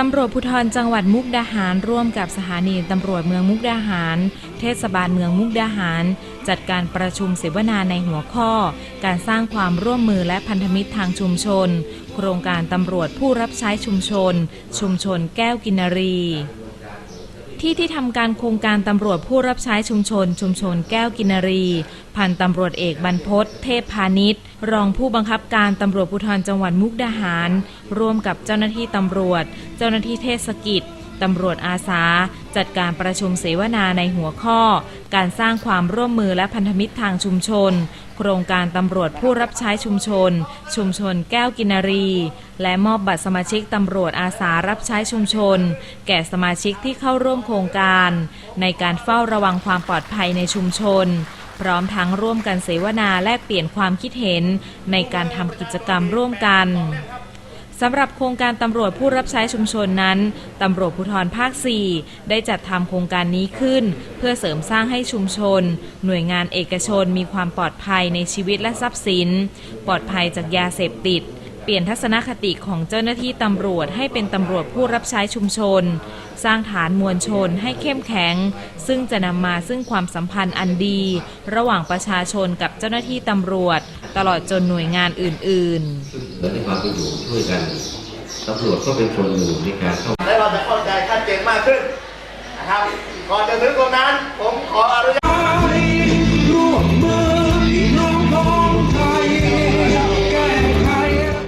ตำรวจภูธรจังหวัดมุกดาหาร ร่วมกับสถานีตำรวจเมืองมุกดาหาร เทศบาลเมืองมุกดาหาร จัดการประชุมเสวนาในหัวข้อ การสร้างความร่วมมือและพันธมิตรทางชุมชน โครงการตำรวจผู้รับใช้ชุมชน ชุมชนแก้วกินรี ที่ที่ทำการโครงการตำรวจผู้รับใช้ชุมชน ชุมชนแก้วกินรี พันตำรวจเอกบรรพศเทพพาณิชย์ รองผู้บังคับการตำรวจภูธรจังหวัดมุกดาหาร ร่วมกับเจ้าหน้าที่ตำรวจ เจ้าหน้าที่เทศกิจ ตำรวจอาสา จัดการประชุมเสวนาในหัวข้อ การสร้างความร่วมมือและพันธมิตรทางชุมชน โครงการตำรวจผู้รับใช้ชุมชน ชุมชนแก้วกินรี และมอบบัตรสมาชิกตำรวจอาสารับใช้ชุมชน แก่สมาชิกที่เข้าร่วมโครงการ ในการเฝ้าระวังความปลอดภัยในชุมชนพร้อมทั้งร่วมกันเสวนาแลกเปลี่ยนความคิดเห็นในการทำกิจกรรมร่วมกัน สำหรับโครงการตำรวจผู้รับใช้ชุมชนนั้น ตำรวจภูธรภาค 4 ได้จัดทำโครงการนี้ขึ้น เพื่อเสริมสร้างให้ชุมชน หน่วยงานเอกชนมีความปลอดภัยในชีวิตและทรัพย์สิน ปลอดภัยจากยาเสพติด เปลี่ยนทัศนคติของเจ้าหน้าที่ตำรวจให้เป็นตำรวจผู้รับใช้ชุมชน สร้างฐานมวลชนให้เข้มแข็ง ซึ่งจะนำมาซึ่งความสัมพันธ์อันดี ระหว่างประชาชนกับเจ้าหน้าที่ตำรวจ ตลอดจนหน่วยงานอื่นๆเหมือนในความเป็นอยู่ช่วยกันตำรวจก็เป็นคนหนึ่งในการเข้าและเราจะเข้าใจชัดเจนมากขึ้นนะครับก่อนจะถึงตรงนั้นผมขออนุญา